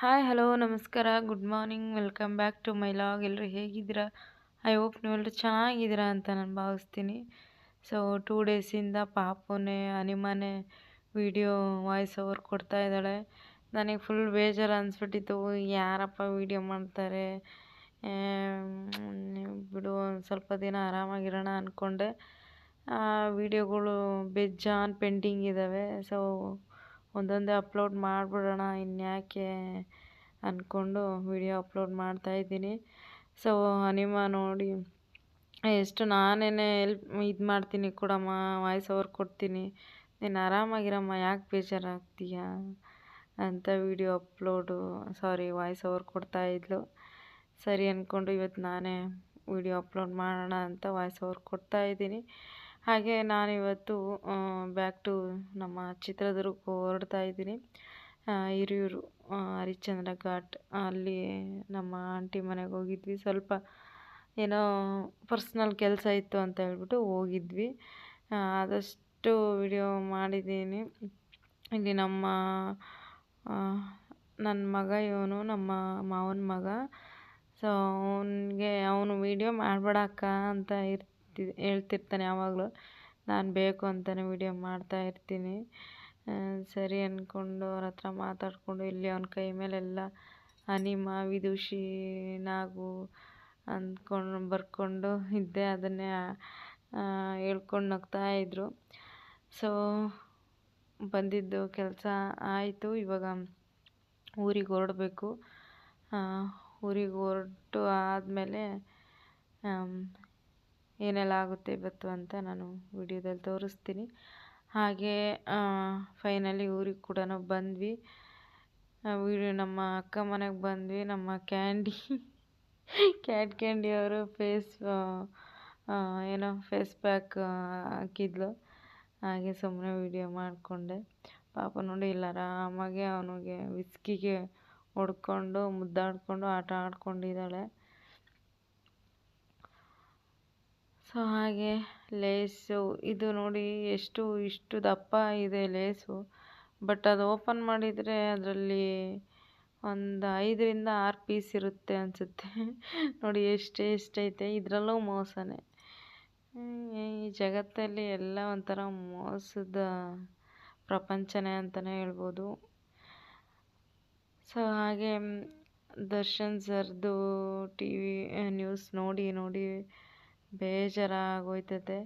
Hi hello ನಮಸ್ಕಾರ. Good morning welcome back to my vlog ಎಲ್ಲರೂ ಹೇಗಿದ್ದೀರಾ? ಐ ಹೋಪ್ ನೀವೆಲ್ಲರೂ ಚೆನ್ನಾಗಿದ್ದೀರಾ ಅಂತ ನಾನು ಭಾವಿಸ್ತೀನಿ. ಸೊ ಟೂ ಡೇಸಿಂದ ಪಾಪುನೇ ಅನಿಮಾನೇ ವಿಡಿಯೋ ವಾಯ್ಸ್ ಓವರ್ ಕೊಡ್ತಾ ಇದ್ದಾಳೆ. ನನಗೆ ಫುಲ್ ಬೇಜಾರು ಅನಿಸ್ಬಿಟ್ಟಿತ್ತು. ಯಾರಪ್ಪ ವಿಡಿಯೋ ಮಾಡ್ತಾರೆ? ಬಿಡು, ಒಂದು ಸ್ವಲ್ಪ ದಿನ ಆರಾಮಾಗಿರೋಣ ಅಂದ್ಕೊಂಡೆ ವಿಡಿಯೋಗಳು ಬೇಜಾನ್ ಪೆಂಡಿಂಗ್ ಇದ್ದಾವೆ. ಸೊ ಒಂದೊಂದೇ ಅಪ್ಲೋಡ್ ಮಾಡಿಬಿಡೋಣ, ಇನ್ಯಾಕೆ ಅಂದ್ಕೊಂಡು ವಿಡಿಯೋ ಅಪ್ಲೋಡ್ ಮಾಡ್ತಾಯಿದ್ದೀನಿ ಸೊ ಅನಿಮ ನೋಡಿ, ಎಷ್ಟು ನಾನೇ ಎಲ್ಪ್ ಇದು ಮಾಡ್ತೀನಿ ಕೊಡಮ್ಮ ವಾಯ್ಸ್ ಓವರ್ ಕೊಡ್ತೀನಿ. ನೀನು ಆರಾಮಾಗಿರಮ್ಮ, ಯಾಕೆ ಬೇಜಾರಾಗ್ತೀಯ ಅಂತ video upload sorry voice over ಕೊಡ್ತಾಯಿದ್ಲು ಸರಿ ಅಂದ್ಕೊಂಡು ಇವತ್ತು ನಾನೇ ವಿಡಿಯೋ ಅಪ್ಲೋಡ್ ಮಾಡೋಣ ಅಂತ ವಾಯ್ಸ್ ಓವರ್ ಕೊಡ್ತಾಯಿದ್ದೀನಿ ಹಾಗೆ ನಾನಿವತ್ತು ಬ್ಯಾಕ್ ಟು ನಮ್ಮ ಚಿತ್ರದುರ್ಗಕ್ಕೆ ಹೊರಡ್ತಾ ಇದ್ದೀನಿ. ಹಿರಿಯೂರು ಹರಿಶ್ಚಂದ್ರ ಘಾಟ್. ಅಲ್ಲಿ ನಮ್ಮ ಆಂಟಿ ಮನೆಗೆ ಹೋಗಿದ್ವಿ. ಸ್ವಲ್ಪ ಏನೋ ಪರ್ಸ್ನಲ್ ಕೆಲಸ ಇತ್ತು ಅಂತ ಹೇಳ್ಬಿಟ್ಟು ಹೋಗಿದ್ವಿ. ಆದಷ್ಟು ವಿಡಿಯೋ ಮಾಡಿದ್ದೀನಿ. ಇಲ್ಲಿ ನಮ್ಮ ನನ್ನ ಮಗ ಇವನು, ನಮ್ಮ ಮಾವನ ಮಗ. ಸೊ ಅವನಿಗೆ, ಅವನು ವೀಡಿಯೋ ಮಾಡಬೇಡಕ್ಕ ಅಂತ ಅಂತ ಇರ್ತಿ ಹೇಳ್ತಿರ್ತಾನೆ ಯಾವಾಗಲೂ. ನಾನು ಬೇಕು ಅಂತಲೇ ವೀಡಿಯೋ ಮಾಡ್ತಾ ಇರ್ತೀನಿ. ಸರಿ ಅಂದ್ಕೊಂಡು ಅವ್ರ ಹತ್ರ ಮಾತಾಡಿಕೊಂಡು ಇಲ್ಲಿ ಅವ್ನ ಕೈ ಮೇಲೆಲ್ಲ ಅನಿಮ, ವಿದುಷಿ, ನಾಗು ಅಂದ್ಕೊಂಡು, ಬರ್ಕೊಂಡು ಇದ್ದೆ. ಅದನ್ನೇ ಹೇಳ್ಕೊಂಡು ನಗ್ತಾಯಿದ್ರು ಸೊ ಬಂದಿದ್ದು ಕೆಲಸ ಆಯಿತು. ಇವಾಗ ಊರಿಗೆ ಹೊರಡಬೇಕು. ಊರಿಗೆ ಹೊರಟು ಆದಮೇಲೆ ಏನೆಲ್ಲ ಆಗುತ್ತೆ ಇವತ್ತು ಅಂತ ನಾನು ವಿಡಿಯೋದಲ್ಲಿ ತೋರಿಸ್ತೀನಿ. ಹಾಗೆ ಫೈನಲಿ ಊರಿಗೆ ಕೂಡ ಬಂದ್ವಿ. ವಿಡಿಯೋ ನಮ್ಮ ಅಕ್ಕ ಮನೆಗೆ ಬಂದ್ವಿ. ನಮ್ಮ ಕ್ಯಾಂಡಿ ಕ್ಯಾಟ್ ಕ್ಯಾಂಡಿ ಅವರು ಫೇಸ್ ಏನೋ ಫೇಸ್ ಪ್ಯಾಕ್ ಹಾಕಿದ್ಲು. ಹಾಗೆ ಸುಮ್ಮನೆ ವಿಡಿಯೋ ಮಾಡಿಕೊಂಡೆ. ಪಾಪ ನೋಡಿ ಇಲ್ಲ ಆರಾಮಾಗಿ ಅವನಿಗೆ ವಿಸ್ಕಿಗೆ ಹೊಡ್ಕೊಂಡು, ಮುದ್ದಾಡಿಕೊಂಡು, ಆಟ ಆಡ್ಕೊಂಡಿದ್ದಾಳೆ. ಸೊ ಹಾಗೆ ಲೇಸು. ಇದು ನೋಡಿ ಎಷ್ಟು, ಇಷ್ಟು ದಪ್ಪ ಇದೆ ಲೇಸು. ಬಟ್ ಅದು ಓಪನ್ ಮಾಡಿದರೆ ಅದರಲ್ಲಿ ಒಂದು ಐದರಿಂದ ಆರು ಪೀಸ್ ಇರುತ್ತೆ ಅನಿಸುತ್ತೆ. ನೋಡಿ ಎಷ್ಟು ಎಷ್ಟೈತೆ ಇದರಲ್ಲೂ ಮೋಸನೇ. ಈ ಜಗತ್ತಲ್ಲಿ ಎಲ್ಲ ಒಂಥರ ಮೋಸದ ಪ್ರಪಂಚನೇ ಅಂತಲೇ ಹೇಳ್ಬೋದು. ಸೊ ಹಾಗೆ ದರ್ಶನ್ ಸರ್ದು ಟಿ ವಿ, ನ್ಯೂಸ್ ನೋಡಿ ನೋಡಿ ಬೇಜಾರಾಗೋಯ್ತದೆ.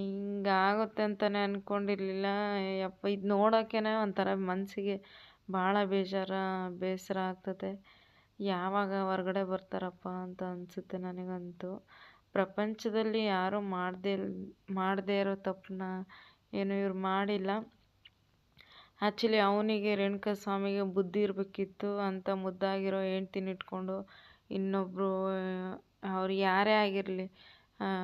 ಹಿಂಗಾಗುತ್ತೆ ಅಂತಲೇ ಅಂದ್ಕೊಂಡಿರ್ಲಿಲ್ಲ ಯಪ್ಪ, ಇದು ನೋಡೋಕ್ಕೇ ಒಂಥರ ಮನಸ್ಸಿಗೆ ಭಾಳ ಬೇಜಾರ, ಬೇಸರ ಆಗ್ತದೆ. ಯಾವಾಗ ಹೊರ್ಗಡೆ ಬರ್ತಾರಪ್ಪ ಅಂತ ಅನಿಸುತ್ತೆ ನನಗಂತೂ. ಪ್ರಪಂಚದಲ್ಲಿ ಯಾರೂ ಮಾಡದೇ ಮಾಡದೇ ಇರೋ ತಪ್ಪನ್ನ ಏನು ಇವ್ರು ಮಾಡಿಲ್ಲ. ಆ್ಯಕ್ಚುಲಿ ಅವನಿಗೆ ರೇಣುಕಾ ಸ್ವಾಮಿಗೆ ಬುದ್ಧಿ ಇರಬೇಕಿತ್ತು ಅಂತ ಮುದ್ದಾಗಿರೋ ಹೆಂಡ್ತಿನ ಇಟ್ಕೊಂಡು ಇನ್ನೊಬ್ಬರು ಅವ್ರು ಯಾರೇ ಆಗಿರಲಿ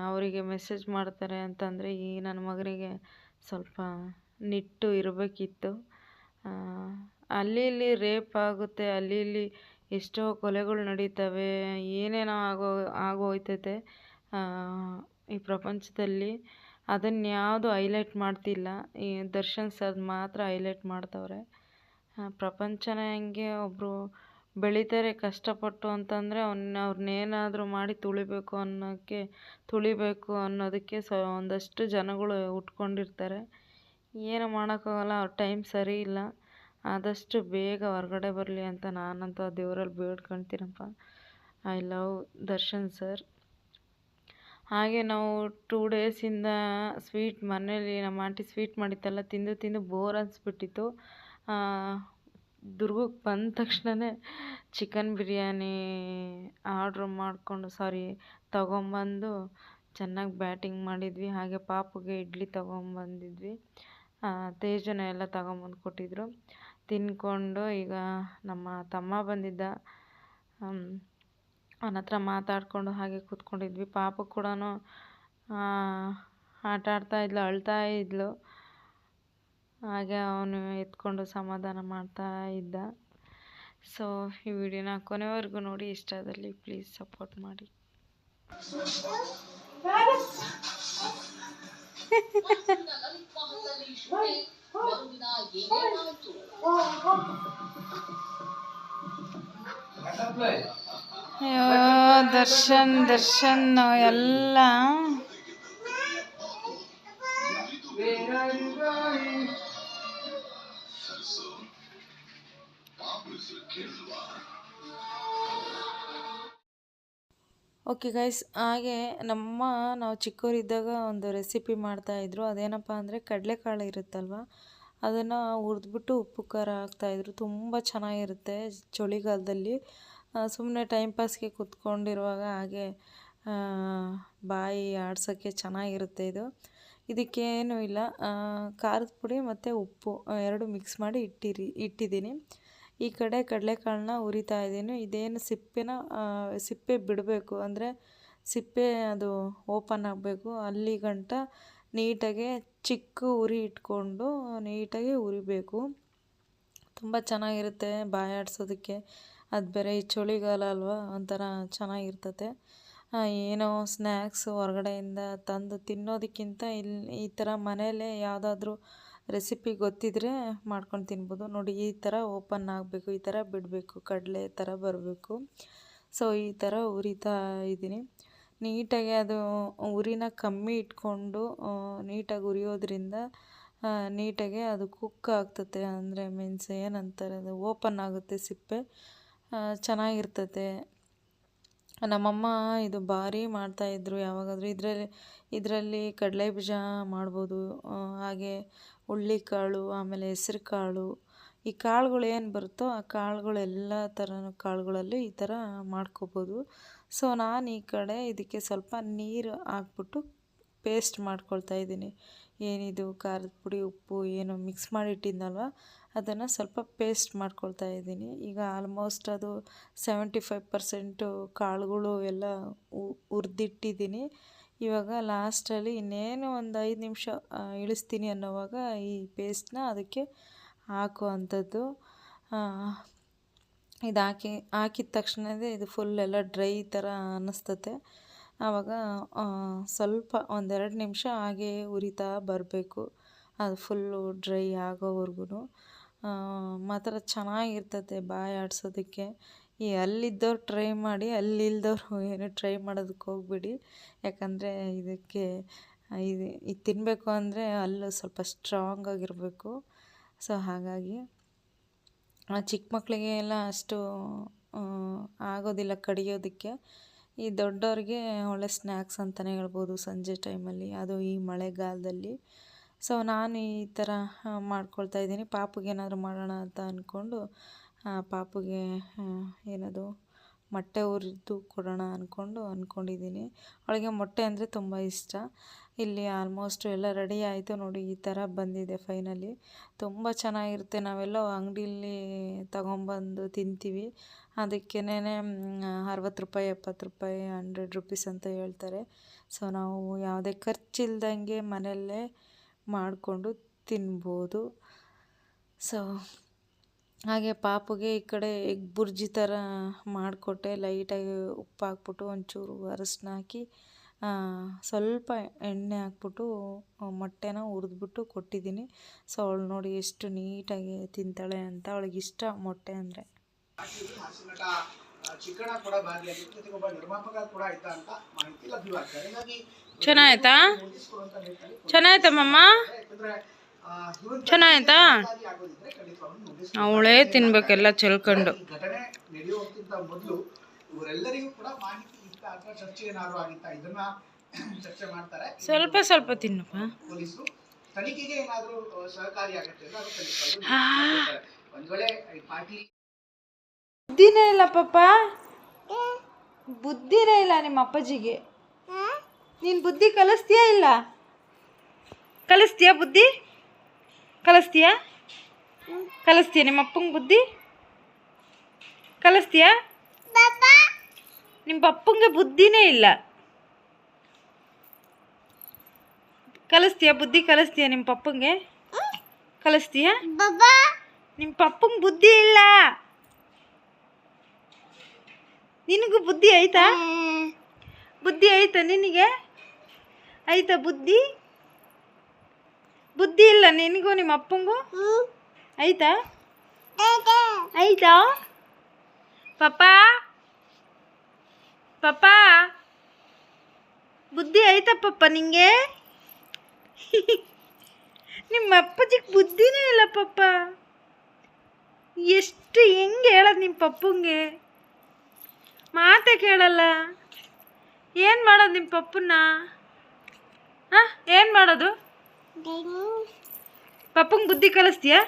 ಅವರಿಗೆ ಮೆಸೇಜ್ ಮಾಡ್ತಾರೆ ಅಂತಂದರೆ, ಈ ನನ್ನ ಮಗನಿಗೆ ಸ್ವಲ್ಪ ನಿಟ್ಟು ಇರಬೇಕಿತ್ತು. ಅಲ್ಲಿ ಇಲ್ಲಿ ರೇಪ್ ಆಗುತ್ತೆ, ಅಲ್ಲಿ ಇಲ್ಲಿ ಎಷ್ಟೋ ಕೊಲೆಗಳು ನಡೀತವೆ, ಏನೇನೋ ಆಗೋ, ಆಗೋಯ್ತೈತೆ. ಈ ಪ್ರಪಂಚದಲ್ಲಿ ಅದನ್ನು ಯಾವುದು ಹೈಲೈಟ್ ಮಾಡ್ತಿಲ್ಲ. ಈ ದರ್ಶನ್ ಸರ್ ಮಾತ್ರ ಹೈಲೈಟ್ ಮಾಡ್ತವ್ರೆ. ಪ್ರಪಂಚನೇ ಹಂಗೆ ಒಬ್ಬರು ಬೆಳೀತಾರೆ ಕಷ್ಟಪಟ್ಟು ಅಂತಂದರೆ ಅವ್ನ ಅವ್ರನ್ನೇನಾದರೂ ಮಾಡಿ ತುಳಿಬೇಕು ಅನ್ನೋಕ್ಕೆ ತುಳಿಬೇಕು ಅನ್ನೋದಕ್ಕೆ ಸ ಒಂದಷ್ಟು ಜನಗಳು ಉಟ್ಕೊಂಡಿರ್ತಾರೆ. ಏನು ಮಾಡೋಕ್ಕಾಗಲ್ಲ, ಅವ್ರ ಟೈಮ್ ಸರಿ ಇಲ್ಲ. ಆದಷ್ಟು ಬೇಗ ಹೊರ್ಗಡೆ ಬರಲಿ ಅಂತ ನಾನಂತೂ ಆ ದೇವರಲ್ಲಿ ಬೇಡ್ಕೊಳ್ತೀನಪ್ಪ. I love Darshan sir. ಹಾಗೆ ನಾವು ಟೂ ಡೇಸಿಂದ ಸ್ವೀಟ್ ಮನೇಲಿ ನಮ್ಮ ಆಂಟಿ ಸ್ವೀಟ್ ಮಾಡಿತ್ತಲ್ಲ, ತಿಂದು ತಿಂದು ಬೋರ್ ಅನಿಸ್ಬಿಟ್ಟಿತ್ತು. ದುರ್ಗಕ್ಕೆ ಬಂದ ತಕ್ಷಣನೇ ಚಿಕನ್ ಬಿರಿಯಾನಿ ಆರ್ಡ್ರ್ ಮಾಡಿಕೊಂಡು, ಸಾರಿ, ತಗೊಂಬಂದು ಚೆನ್ನಾಗಿ ಬ್ಯಾಟಿಂಗ್ ಮಾಡಿದ್ವಿ. ಹಾಗೆ ಪಾಪುಗೆ ಇಡ್ಲಿ ತಗೊಂಬಂದಿದ್ವಿ. ತೇಜನ ಎಲ್ಲ ತಗೊಂಬಂದು ಕೊಟ್ಟಿದ್ದರು ತಿಂದ್ಕೊಂಡು ಈಗ ನಮ್ಮ ತಮ್ಮ ಬಂದಿದ್ದ ಅವನ ಹತ್ರ ಮಾತಾಡಿಕೊಂಡು ಹಾಗೆ ಕೂತ್ಕೊಂಡಿದ್ವಿ. ಪಾಪು ಕೂಡ ಆಟ ಆಡ್ತಾ ಇದ್ಲು, ಅಳ್ತಾ ಇದ್ಲು. ಹಾಗೆ ಅವನು ಎತ್ಕೊಂಡು ಸಮಾಧಾನ ಮಾಡ್ತಾ ಇದ್ದ. ಸೊ ಈ ವಿಡಿಯೋನ ಕೊನೆವರೆಗೂ ನೋಡಿ ಇಷ್ಟ ಆದಲ್ಲಿ ಪ್ಲೀಸ್ ಸಪೋರ್ಟ್ ಮಾಡಿ. ಅಯ್ಯೋ ದರ್ಶನ್ ದರ್ಶನ್ ಎಲ್ಲ ಓಕೆ ಗೈಸ್ ಹಾಗೆ ನಮ್ಮ ನಾವು ಚಿಕ್ಕವರಿದ್ದಾಗ ಒಂದು ರೆಸಿಪಿ ಮಾಡ್ತಾಯಿದ್ರು ಅದೇನಪ್ಪ ಅಂದರೆ ಕಡಲೆಕಾಳು ಇರುತ್ತಲ್ವ? ಅದನ್ನು ಹುರಿದ್ಬಿಟ್ಟು ಉಪ್ಪು, ಖಾರ ಹಾಕ್ತಾಯಿದ್ರು ತುಂಬ ಚೆನ್ನಾಗಿರುತ್ತೆ ಚಳಿಗಾಲದಲ್ಲಿ. ಸುಮ್ಮನೆ ಟೈಮ್ ಪಾಸ್ಗೆ ಕೂತ್ಕೊಂಡಿರುವಾಗ ಹಾಗೆ ಬಾಯಿ ಆಡ್ಸೋಕ್ಕೆ ಚೆನ್ನಾಗಿರುತ್ತೆ ಇದು. ಇದಕ್ಕೇನೂ ಇಲ್ಲ. ಖಾರದ ಪುಡಿ ಮತ್ತು ಉಪ್ಪು ಎರಡು ಮಿಕ್ಸ್ ಮಾಡಿ ಇಟ್ಟಿರಿ, ಇಟ್ಟಿದ್ದೀನಿ. ಈ ಕಡೆ ಕಡಲೆಕಾಳನ್ನ ಹುರಿತಾ ಇದ್ದೀನಿ. ಇದೇನು ಸಿಪ್ಪೆನ ಸಿಪ್ಪೆ ಬಿಡಬೇಕು. ಅಂದರೆ ಸಿಪ್ಪೆ ಅದು ಓಪನ್ ಆಗಬೇಕು. ಅಲ್ಲಿ ಗಂಟ ನೀಟಾಗಿ ಚಿಕ್ಕ ಉರಿ ಇಟ್ಕೊಂಡು ನೀಟಾಗಿ ಉರಿಬೇಕು. ತುಂಬ ಚೆನ್ನಾಗಿರುತ್ತೆ ಬಾಯಿ ಆಡ್ಸೋದಕ್ಕೆ. ಅದು ಬೇರೆ ಈ ಚಳಿಗಾಲ ಅಲ್ವಾ, ಒಂಥರ ಚೆನ್ನಾಗಿರ್ತತೆ. ಏನೋ ಸ್ನ್ಯಾಕ್ಸ್ ಹೊರಗಡೆಯಿಂದ ತಂದು ತಿನ್ನೋದಕ್ಕಿಂತ ಇಲ್ಲಿ ಈ ಥರ ಮನೆಯಲ್ಲೇ ಯಾವುದಾದ್ರೂ ರೆಸಿಪಿ ಗೊತ್ತಿದ್ದರೆ ಮಾಡ್ಕೊಂಡು ತಿನ್ಬೋದು. ನೋಡಿ, ಈ ಥರ ಓಪನ್ ಆಗಬೇಕು, ಈ ಥರ ಬಿಡಬೇಕು, ಕಡಲೆ ಥರ ಬರಬೇಕು. ಸೊ ಈ ಥರ ಉರಿತಾ ಇದ್ದೀನಿ. ನೀಟಾಗಿ ಅದು ಉರಿನ ಕಮ್ಮಿ ಇಟ್ಕೊಂಡು ನೀಟಾಗಿ ಉರಿಯೋದ್ರಿಂದ ನೀಟಾಗಿ ಅದು ಕುಕ್ ಆಗ್ತತೆ. ಅಂದರೆ, ಮೀನ್ಸ್ ಏನಂತಾರೆ, ಅದು ಓಪನ್ ಆಗುತ್ತೆ ಸಿಪ್ಪೆ. ಚೆನ್ನಾಗಿರ್ತತೆ. ನಮ್ಮಮ್ಮ ಇದು ಭಾರಿ ಮಾಡ್ತಾಯಿದ್ರು ಯಾವಾಗಾದರೂ. ಇದರಲ್ಲಿ ಇದರಲ್ಲಿ ಕಡಲೆ ಬೀಜ ಮಾಡ್ಬೋದು ಹಾಗೆ ಹುಳ್ಳಿಕಾಳು, ಆಮೇಲೆ ಹೆಸ್ರು ಕಾಳು ಈ ಕಾಳುಗಳು ಏನು ಬರುತ್ತೋ ಆ ಕಾಳುಗಳು ಎಲ್ಲ ಥರನೂ ಕಾಳುಗಳಲ್ಲಿ ಈ ಥರ ಮಾಡ್ಕೋಬೋದು. ಸೊ, ನಾನು ಈ ಕಡೆ ಇದಕ್ಕೆ ಸ್ವಲ್ಪ ನೀರು ಹಾಕ್ಬಿಟ್ಟು ಪೇಸ್ಟ್ ಮಾಡ್ಕೊಳ್ತಾ ಇದ್ದೀನಿ. ಏನಿದು, ಖಾರದ ಪುಡಿ, ಉಪ್ಪು, ಏನು ಮಿಕ್ಸ್ ಮಾಡಿಟ್ಟಿದ್ನಲ್ವ? ಅದನ್ನು ಸ್ವಲ್ಪ ಪೇಸ್ಟ್ ಮಾಡ್ಕೊಳ್ತಾ ಇದ್ದೀನಿ. ಈಗ ಆಲ್ಮೋಸ್ಟ್ ಅದು ಸೆವೆಂಟಿ ಫೈವ್ ಪರ್ಸೆಂಟು ಕಾಳುಗಳು ಎಲ್ಲ ಹುರಿದಿಟ್ಟಿದ್ದೀನಿ ಇವಾಗ ಲಾಸ್ಟಲ್ಲಿ ಇನ್ನೇನು ಒಂದು ಐದು ನಿಮಿಷ ಇಳಿಸ್ತೀನಿ ಅನ್ನೋವಾಗ ಈ ಪೇಸ್ಟ್ನ ಅದಕ್ಕೆ ಹಾಕೋ ಅಂಥದ್ದು ಇದು ಹಾಕಿ, ಹಾಕಿದ ತಕ್ಷಣವೇ ಇದು ಫುಲ್ ಎಲ್ಲ ಡ್ರೈ ಥರ ಅನ್ನಿಸ್ತತೆ ಆವಾಗ ಸ್ವಲ್ಪ ಒಂದೆರಡು ನಿಮಿಷ ಹಾಗೆ ಉರಿತಾ ಬರಬೇಕು. ಅದು ಫುಲ್ಲು ಡ್ರೈ ಆಗೋವರೆಗೂ ಮಾತ್ರ ಚೆನ್ನಾಗಿರ್ತತೆ ಬಾಯಿ ಆಡಿಸೋದಕ್ಕೆ. ಈ ಅಲ್ಲಿದ್ದವ್ರು ಟ್ರೈ ಮಾಡಿ, ಅಲ್ಲಿಲ್ದವ್ರು ಏನು ಟ್ರೈ ಮಾಡೋದಕ್ಕೆ ಹೋಗ್ಬಿಡಿ. ಯಾಕಂದರೆ ಇದಕ್ಕೆ, ಇದು ಇದು ತಿನ್ನಬೇಕು ಅಂದರೆ ಅಲ್ಲೂ ಸ್ವಲ್ಪ ಸ್ಟ್ರಾಂಗ್ ಆಗಿರಬೇಕು. ಸೊ ಹಾಗಾಗಿ ಚಿಕ್ಕ ಮಕ್ಕಳಿಗೆ ಎಲ್ಲ ಅಷ್ಟು ಆಗೋದಿಲ್ಲ ಕಡಿಯೋದಕ್ಕೆ. ಈ ದೊಡ್ಡವ್ರಿಗೆ ಒಳ್ಳೆ ಸ್ನ್ಯಾಕ್ಸ್ ಅಂತಲೇ ಹೇಳ್ಬೋದು ಸಂಜೆ ಟೈಮಲ್ಲಿ ಅದು ಈ ಮಳೆಗಾಲದಲ್ಲಿ. ಸೊ ನಾನು ಈ ಥರ ಮಾಡ್ಕೊಳ್ತಾ ಇದ್ದೀನಿ. ಪಾಪುಗೆ ಏನಾದರೂ ಮಾಡೋಣ ಅಂತ ಅಂದ್ಕೊಂಡು ಪಾಪುಗೆ ಏನದು, ಮೊಟ್ಟೆ ಹುರಿದು ಕೊಡೋಣ ಅಂದ್ಕೊಂಡು ಅಂದ್ಕೊಂಡಿದ್ದೀನಿ ಅವಳಿಗೆ ಮೊಟ್ಟೆ ಅಂದರೆ ತುಂಬ ಇಷ್ಟ. ಇಲ್ಲಿ ಆಲ್ಮೋಸ್ಟ್ ಎಲ್ಲ ರೆಡಿ ಆಯಿತು ನೋಡಿ, ಈ ಥರ ಬಂದಿದೆ ಫೈನಲಿ ತುಂಬ ಚೆನ್ನಾಗಿರುತ್ತೆ. ನಾವೆಲ್ಲ ಅಂಗಡಿಲಿ ತಗೊಂಬಂದು ತಿಂತೀವಿ. ಅದಕ್ಕೇನೆ ಅರವತ್ತು ರೂಪಾಯಿ, ಎಪ್ಪತ್ತು ರೂಪಾಯಿ ಹಂಡ್ರೆಡ್ ರುಪೀಸ್ ಅಂತ ಹೇಳ್ತಾರೆ. ಸೊ ನಾವು ಯಾವುದೇ ಖರ್ಚಿಲ್ದಂಗೆ ಮನೆಯಲ್ಲೇ ಮಾಡಿಕೊಂಡು ತಿನ್ಬೋದು. ಸೊ ಹಾಗೆ ಪಾಪುಗೆ ಈ ಕಡೆ ಎಗ್ ಬುರ್ಜಿ ಥರ ಮಾಡಿಕೊಟ್ಟೆ. ಲೈಟಾಗಿ ಉಪ್ಪು ಹಾಕ್ಬಿಟ್ಟು ಒಂಚೂರು ಅರಶಿನ ಹಾಕಿ ಸ್ವಲ್ಪ ಎಣ್ಣೆ ಹಾಕ್ಬಿಟ್ಟು ಮೊಟ್ಟೆನ ಹುರಿದ್ಬಿಟ್ಟು ಕೊಟ್ಟಿದ್ದೀನಿ. ಸೊ ಅವಳು ನೋಡಿ ಎಷ್ಟು ನೀಟಾಗಿ ತಿಂತಾಳೆ ಅಂತ. ಅವಳಿಗೆ ಇಷ್ಟ ಮೊಟ್ಟೆ ಅಂದರೆ. ಚಿಕ್ಕಣ ಕೂಡ ಭಾಗಿಯಾಗಿತ್ತು ನಿರ್ಮಾಪಕ ಕೂಡ ಆಯ್ತಾ ಅಂತ ಮಾಹಿತಿ ಲಭ್ಯವಾಗ್ತದೆ ಹೀಗಾಗಿ ಚೆನ್ನಾಯ್ತಾ? ಚೆನ್ನಾಯ್ತಮ್ಮಮ್ಮ ಚೆನ್ನಾಯ್ತಾ? ಅವಳೇ ತಿನ್ಬೇಕೆಲ್ಲ ಚೆಲ್ಕೊಂಡು. ಸ್ವಲ್ಪ ಸ್ವಲ್ಪ ತಿನ್ನಪ್ಪ. ಬುದ್ಧಿನೇ ಇಲ್ಲ ಪಾಪ. ಬುದ್ಧಿನೇ ಇಲ್ಲ ನಿಮ್ಮ ಅಪ್ಪಾಜಿಗೆ. ನೀನು ಬುದ್ಧಿ ಕಲಿಸ್ತೀಯಾ ಇಲ್ಲ? ಕಲಿಸ್ತೀಯಾ ಬುದ್ಧಿ? ಕಲಿಸ್ತೀಯಾ? ಕಲಿಸ್ತೀಯ ನಿಮ್ಮ ಅಪ್ಪಂಗೆ ಬುದ್ಧಿ? ಕಲಿಸ್ತೀಯಾ? ನಿಮ್ಮ ಅಪ್ಪಂಗೆ ಬುದ್ಧಿನೇ ಇಲ್ಲ. ಕಲಿಸ್ತೀಯಾ ಬುದ್ಧಿ? ಕಲಿಸ್ತೀಯಾ ನಿಮ್ಮ ಪಪ್ಪಂಗೆ? ಕಲಿಸ್ತೀಯಾ? ನಿಮ್ಮ ಪಪ್ಪಂಗೆ ಬುದ್ಧಿ ಇಲ್ಲ. ನಿನಗೂ ಬುದ್ಧಿ ಐತಾ ಬುದ್ಧಿ ಐತಾ ನಿನಗೆ? ಐತಾ ಬುದ್ಧಿ? ಬುದ್ಧಿ ಇಲ್ಲ, ನಿನಗೂ, ನಿಮ್ಮ ಅಪ್ಪಂಗೂ? ಐತಾ ಐತಾ ಪಪ್ಪಾ? ಪಪ್ಪಾ? ಬುದ್ಧಿ ಐತಾ ಪಪ್ಪ ನಿಂಗೆ? ನಿಮ್ಮ ಅಪ್ಪಾಜಿಗೆ ಬುದ್ಧಿನೇ ಇಲ್ಲ ಪಪ್ಪ. ಎಷ್ಟು ಹೆಂಗೆ ಹೇಳೋದು ನಿಮ್ಮ ಪಪ್ಪಂಗೆ? ಮಾತೇ ಕೇಳಲ್ಲ. ಏನು ಮಾಡೋದು ನಿಮ್ಮ ಪಪ್ಪನ್ನ? ಹಾಂ, ಏನು ಮಾಡೋದು? ಪಪ್ಪಂಗೆ ಬುದ್ಧಿ ಕಲಿಸ್ತೀಯಾ?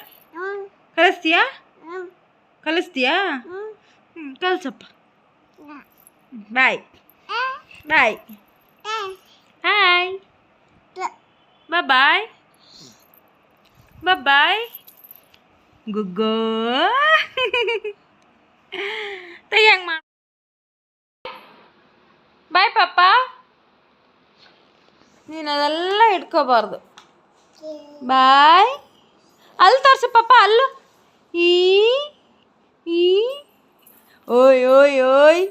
ಕಲಿಸ್ತೀಯಾ? ಕಲಿಸ್ತೀಯಾ? ಹ್ಞೂ ಕಲಿಸಪ್ಪ. ಬಾಯ್. ಬಾಯ್. ಹಾಯ್. ಬಾಯ್. ಬಾಯ್. ಗುಗ್ಗೋ. ತೆಗಿಯಂಗ್ ಮಾ ಬಾಯ್ ಪಾಪ ನೀನು ಅದೆಲ್ಲ ಇಟ್ಕೋಬಾರ್ದು. ಬಾಯ್. ಅಲ್ಲಿ ತೋರಿಸು ಪಾಪ, ಅಲ್ಲು. ಈ ಈ. ಓಯ್ ಓಯ್ ಓಯ್.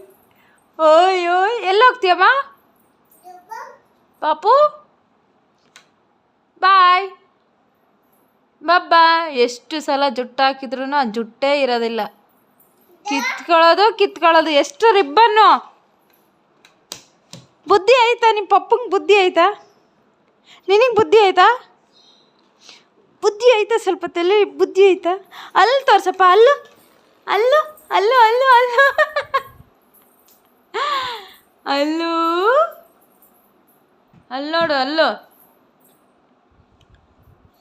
ಓಯ್ ಓಯ್. ಎಲ್ಲಿ ಹೋಗ್ತೀಯಮ್ಮ? ಪಾಪು. ಬಾಯ್. ಬಬ್ಬ, ಎಷ್ಟು ಸಲ ಜುಟ್ಟು ಹಾಕಿದ್ರು ಆ ಜುಟ್ಟೇ ಇರೋದಿಲ್ಲ. ಕಿತ್ಕೊಳ್ಳೋದು ಕಿತ್ಕೊಳ್ಳೋದು, ಎಷ್ಟು ರಿಬ್ಬನ್ನು. ಬುದ್ಧಿ ಆಯ್ತಾ ನಿಮ್ಮ ಪಪ್ಪಂಗೆ? ಬುದ್ಧಿ ಆಯ್ತಾ ನಿನಗೆ ಬುದ್ಧಿ ಆಯ್ತಾ? ಬುದ್ಧಿ ಆಯ್ತಾ ಸ್ವಲ್ಪ ತಲೆ, ಬುದ್ಧಿ ಆಯ್ತಾ? ಅಲ್ಲಿ ತೋರ್ಸಪ್ಪ, ಅಲ್ಲು ಅಲ್ಲು ಅಲ್ಲು ಅಲ್ಲು ಅಲ್ಲು. ಅಲ್ಲು, ಅಲ್ಲಿ ನೋಡು, ಅಲ್ಲು.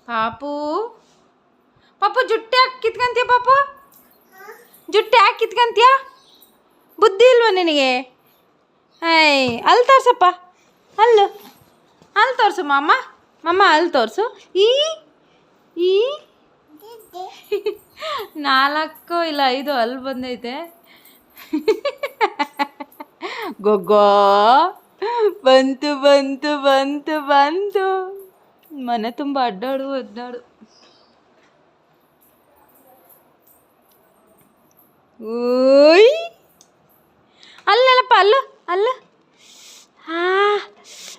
ಪಾಪು. ಪಾಪು, ಜುಟ್ಟೆ ಹಾಕಿ ಕಿತ್ಕಂತೀಯ ಪಾಪು? ಜುಟ್ಟೆ ಯಾಕೆ ಕಿತ್ಕಂತೀಯ? ಬುದ್ಧಿ ಇಲ್ವಾ ನಿನಗೆ? ಏಯ್, ಅಲ್ಲಿ ತೋರ್ಸಪ್ಪ. ಅಲ್ಲು. ಅಲ್ಲಿ ತೋರಿಸು ಮಾಮ. ಮಮ್ಮ ಅಲ್ಲಿ ತೋರಿಸು. ಈ ಈ, ನಾಲ್ಕು ಇಲ್ಲ ಐದು ಅಲ್ಲಿ ಬಂದೈತೆ. ಗೊಗ್ಗೋ, ಬಂತು ಬಂತು ಬಂತು ಬಂತು. ಮನೆ ತುಂಬ ಅಡ್ಡಾಡು ಅಡ್ಡಾಡು. ಓಯ್. ಅಲ್ಲಲ್ಲಪ್ಪ, ಅಲ್ಲು, ಅಲ್ಲ. ಹಾ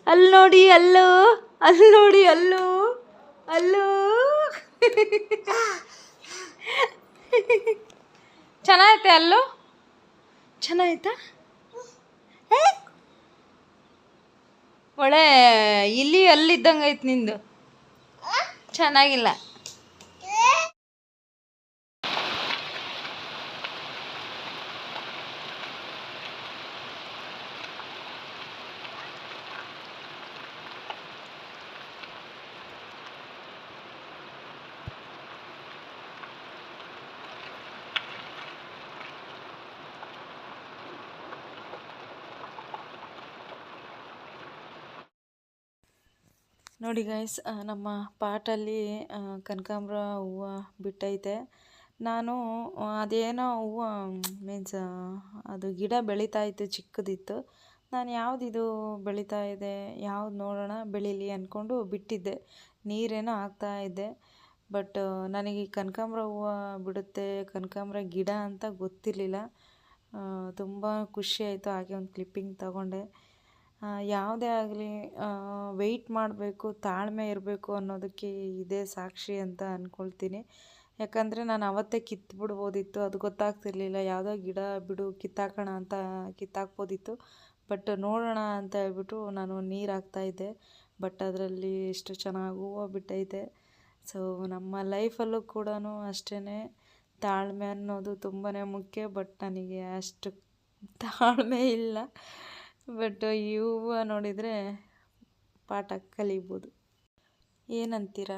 ಅಲ್ಲಿ ನೋಡಿ ಅಲ್ಲು ಅಲ್ಲಿ ನೋಡಿ ಅಲ್ಲು ಅಲ್ಲು. ಚೆನ್ನಾಗೈತೆ ಅಲ್ಲು? ಚೆನ್ನಾಗಿತ್ತಾ? ಒಳ್ಳೆ ಇಲ್ಲಿ ಅಲ್ಲಿದ್ದಂಗೆ ಐತೆ ನಿಂದು ಚೆನ್ನಾಗಿಲ್ಲ. ನೋಡಿ ಗೈಸ್ ನಮ್ಮ ಪಾಟಲ್ಲಿ ಕನಕಾಂಬ್ರ ಹೂವು ಬಿಟ್ಟೈತೆ. ನಾನು ಅದೇನೋ ಹೂವು ಮೀನ್ಸ್ ಅದು ಗಿಡ ಬೆಳೀತಾ ಇತ್ತು, ಚಿಕ್ಕದಿತ್ತು. ನಾನು ಯಾವುದಿದು ಬೆಳೀತಾ ಇದೆ, ಯಾವ್ದು ನೋಡೋಣ, ಬೆಳೀಲಿ ಅಂದ್ಕೊಂಡು ಬಿಟ್ಟಿದ್ದೆ. ನೀರೇನೋ ಆಗ್ತಾ ಇದ್ದೆ ಬಟ್ ನನಗೆ ಕನಕಾಂಬ್ರ ಹೂವು ಬಿಡುತ್ತೆ, ಕನಕಾಂಬ್ರ ಗಿಡ ಅಂತ ಗೊತ್ತಿರಲಿಲ್ಲ. ತುಂಬ ಖುಷಿ ಆಯಿತು, ಹಾಗೆ ಒಂದು ಕ್ಲಿಪ್ಪಿಂಗ್ ತಗೊಂಡೆ. ಯಾವುದೇ ಆಗಲಿ ವೆಯ್ಟ್ ಮಾಡಬೇಕು, ತಾಳ್ಮೆ ಇರಬೇಕು ಅನ್ನೋದಕ್ಕೆ ಇದೇ ಸಾಕ್ಷಿ ಅಂತ ಅಂದ್ಕೊಳ್ತೀನಿ ಯಾಕಂದರೆ ನಾನು ಅವತ್ತೇ ಕಿತ್ಬಿಡ್ಬೋದಿತ್ತು, ಅದು ಗೊತ್ತಾಗ್ತಿರ್ಲಿಲ್ಲ. ಯಾವುದೋ ಗಿಡ ಬಿಡು, ಕಿತ್ತಾಕೋಣ ಅಂತ ಕಿತ್ತಾಕ್ಬೋದಿತ್ತು. ಬಟ್ ನೋಡೋಣ ಅಂತ ಹೇಳ್ಬಿಟ್ಟು ನಾನು ನೀರು ಹಾಕ್ತಾಯಿದ್ದೆ ಬಟ್ ಅದರಲ್ಲಿ ಎಷ್ಟು ಚೆನ್ನಾಗಿ ಹೂವು ಬಿಟ್ಟೈತೆ. ಸೊ ನಮ್ಮ ಲೈಫಲ್ಲೂ ಕೂಡ ಅಷ್ಟೇ ತಾಳ್ಮೆ ಅನ್ನೋದು ತುಂಬಾ ಮುಖ್ಯ, ಬಟ್ ನನಗೆ ಅಷ್ಟು ತಾಳ್ಮೆ ಇಲ್ಲ. ಬಟ್ ಇವು ನೋಡಿದರೆ ಪಾಠ ಕಲಿಬೋದು. ಏನಂತೀರ?